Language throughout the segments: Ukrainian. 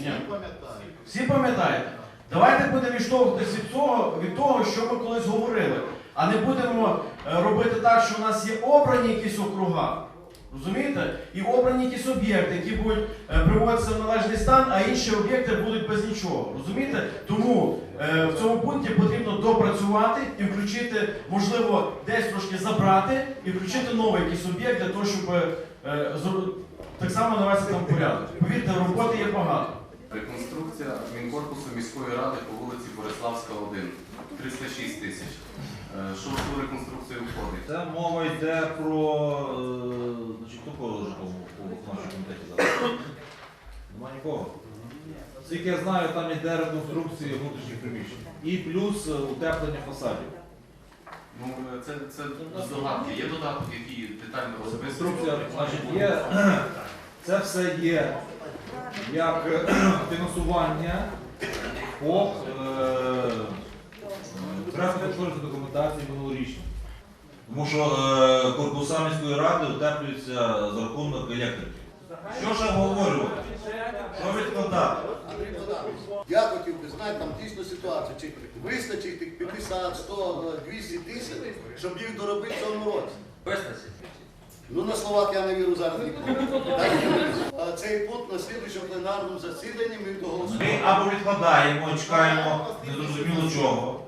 ні? Всі пам'ятаєте? Давайте будемо відштовхуватися від того, від того, що ми колись говорили, а не будемо е, робити так, що у нас є обрані якісь округа. Розумієте? І обрані якісь об'єкти, які будуть е, приводитися в належний стан, а інші об'єкти будуть без нічого. Розумієте? Тому е, в цьому пункті потрібно допрацювати і включити, можливо, десь трошки забрати і включити новий якийсь об'єкт для того, щоб е, так само навести там порядок. Повірте, роботи є багато. Реконструкція адмінкорпусу міської ради по вулиці Бориславська, 1. 306 тисяч. Е, Що в ту реконструкцію входить? Це мова йде про е, значить, хто кого житлового в нашому комітеті зараз? Нема нікого. Скільки я знаю, там йде реконструкція внутрішніх приміщень. І плюс е, утеплення фасадів. Ну, е, це, це додатки. Є додаток, який детально Реконструкція, розписує. значить, є, це все є як е, фінансування по проєктно документації минулорічної. Тому що е, корпуса міської ради утеплюються за рахунок електрики. Що ж обговорювати? Що відкладати? Я хотів би знати там дійсно ситуацію, чи вистачить тих 50, 100, 200 тисяч, щоб їх доробити в цьому році. Вистачить. Ну на словах я не вірю зараз нікому. А Цей пункт на слідуючому пленарному засіданні ми доголосуємо. Ми або відкладаємо, чекаємо незрозуміло чого.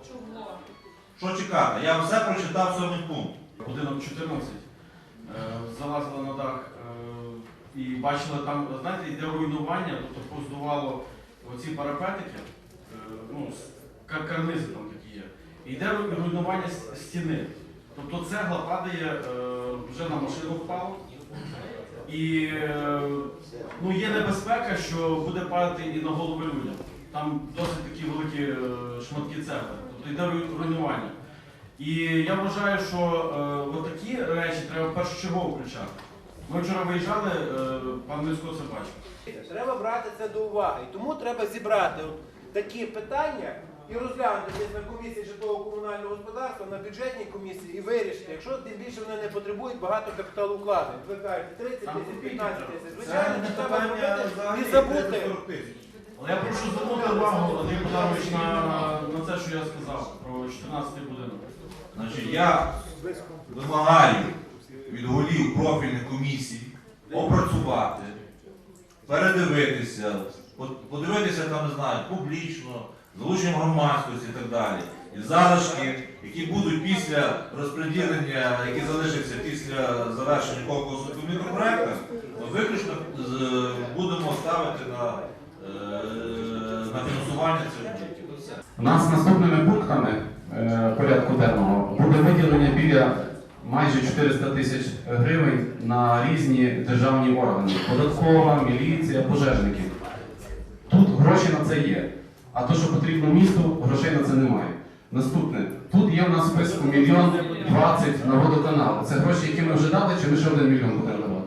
Що чекати? Я все прочитав сьомий пункт. Будинок 14 е, залазили на бачили там, знаєте, йде руйнування, тобто поздувало оці парапетики, е, ну, карнизи там такі є. Йде руйнування стіни. Тобто цегла падає, е, вже на машину впало. І е, ну, є небезпека, що буде падати і на голови людям. Там досить такі великі шматки цегли. Тобто йде руйнування. І я вважаю, що е, отакі речі треба першочергово включати. Ми вчора виїжджали, е, пан Мисько це бачив. Треба брати це до уваги. І Тому треба зібрати от такі питання і розглянути десь на комісії житлово-комунального господарства, на бюджетній комісії і вирішити, якщо тим більше вони не потребують багато капіталу вкладень. Ви кажете 30 тисяч, 15 тисяч. Звичайно, це треба зробити і забути. Але я прошу звернути увагу, Андрій Богданович, на, на це, що я сказав про 14-й будинок. Значить, я вимагаю від голів профільних комісій опрацювати, передивитися, подивитися там, не знаю, публічно, з залученням громадськості і так далі. І залишки, які будуть після розподілення, які залишаться після завершення конкурсу по мікропроектах, ми виключно будемо ставити на, е, на фінансування цих об'єктів. У нас наступними пунктами е, порядку денного буде виділення біля майже 400 тисяч гривень на різні державні органи: податкова, міліція, пожежники. Тут гроші на це є. А то, що потрібно місту, грошей на це немає. Наступне, тут є в нас в списку мільйон 20 на водоканал. Це гроші, які ми вже дали, чи ми ще один мільйон будемо давати?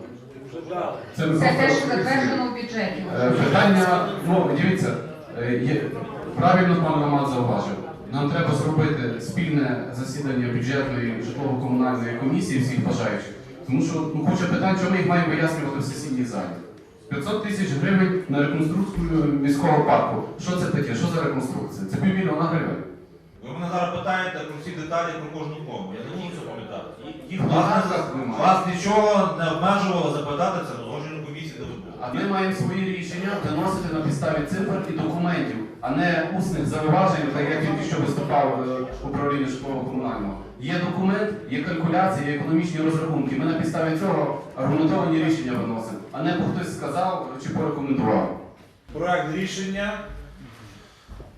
Це, ми Це те, що затверджено в бюджеті. Е, Питання, ну дивіться, е, є, правильно пан Роман зауважив. Нам треба зробити спільне засідання бюджетної житлово-комунальної комісії всіх бажаючих. Тому що ну, куча питань, що ми їх маємо вияснювати в сесійній залі. 500 тисяч гривень на реконструкцію міського парку. Що це таке? Що за реконструкція? Це півмільйона гривень. Ви мене зараз питаєте про всі деталі про кожну кому. Я не можу це пам'ятати. Їх Вас, нічого не обмежувало запитати це на згодженій комісії, де. А ми маємо свої рішення виносити на підставі цифр і документів, а не усних зауважень, так як тільки що виступав е, управління житлово-комунального. Є документ, є калькуляції, є економічні розрахунки. Ми на підставі цього аргументовані рішення виносимо, а не бо хтось сказав чи порекомендував. Проект рішення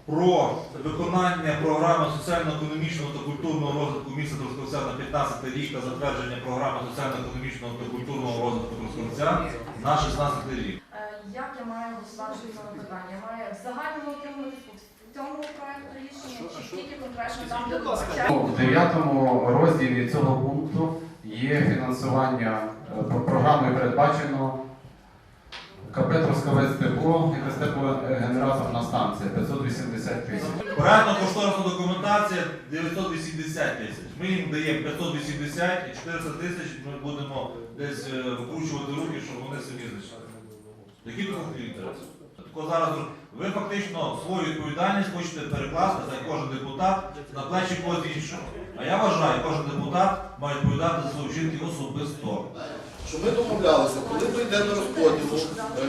про виконання програми соціально-економічного та культурного розвитку міста Трускавця на 15 рік та затвердження програми соціально-економічного та культурного розвитку Трускавця на 16 рік. Як я маю голосувати в цьому питанні? Я маю в загальному утримуватись в цьому проекту рішення, чи тільки конкретно там, де визначає? У дев'ятому розділі цього пункту є фінансування е, про- програмою передбачено КП Трускавець тепло, якась теплогенераторна станція 580 тисяч. Проектно-кошторисна документація 980 тисяч. Ми їм даємо 580 і 400 тисяч ми будемо десь е, викручувати руки, щоб вони самі знайшли. Конфлікти інтересів? Тако зараз ви фактично свою відповідальність хочете перекласти за кожен депутат на плечі когось іншого. А я вважаю, кожен депутат має відповідати за свої вчинки особисто. що ми домовлялися, коли прийде до розподілу е,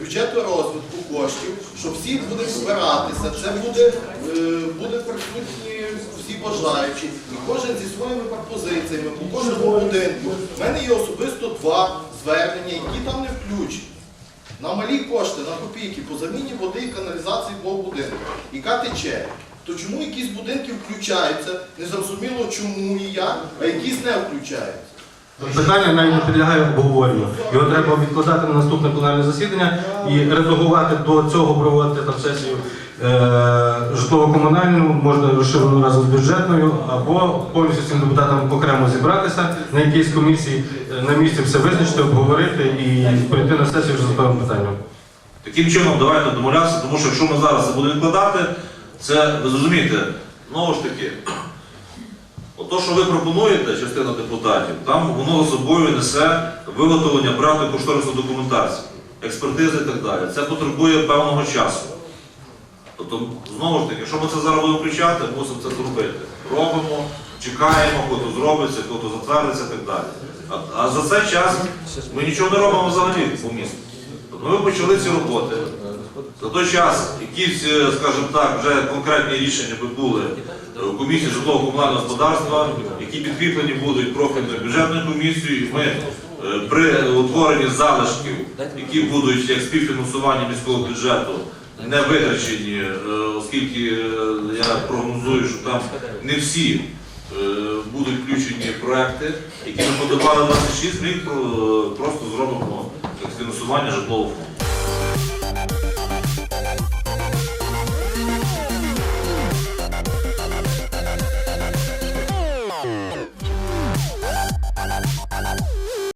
бюджету розвитку коштів, що всі будуть збиратися, це буде, е, буде присутні всі бажаючі, і кожен зі своїми пропозиціями по кожному будинку. У мене є особисто два звернення, які там не включені. На малі кошти, на копійки по заміні води і каналізації по будинку. Яка тече. То чому якісь будинки включаються, незрозуміло чому і як, а якісь не включаються. Питання навіть не підлягає обговоренню. Його треба відкладати на наступне пленарне засідання і редагувати до цього проводити там сесію е, житлово-комунальну, можна розширену разом з бюджетною, або повністю всім депутатам окремо зібратися на якійсь комісії, на місці все визначити, обговорити і прийти на сесію вже з готовим питанням. Таким чином давайте домовлятися, тому що якщо ми зараз це будемо відкладати, це ви зрозумієте, знову ж таки, ото, що ви пропонуєте, частина депутатів, там воно за собою несе виготовлення проекту кошторисної документації, експертизи і так далі. Це потребує певного часу. Тобто, знову ж таки, якщо ми це зараз будемо включати, мусимо це зробити. Робимо, чекаємо, хто то зробиться, хто то затвердиться і так далі. А, за цей час ми нічого не робимо взагалі по місту. Ми почали ці роботи. За той час якісь, е, скажімо так, вже конкретні рішення би були у комісії житлово-комунального господарства, які підкріплені будуть профільною бюджетною комісією. Ми е, при утворенні залишків, які будуть як співфінансування міського бюджету, не витрачені, е, оскільки я прогнозую, що там не всі будуть включені проекти, які ми подавали 26, рік, просто зробимо фінансування житлового фонду.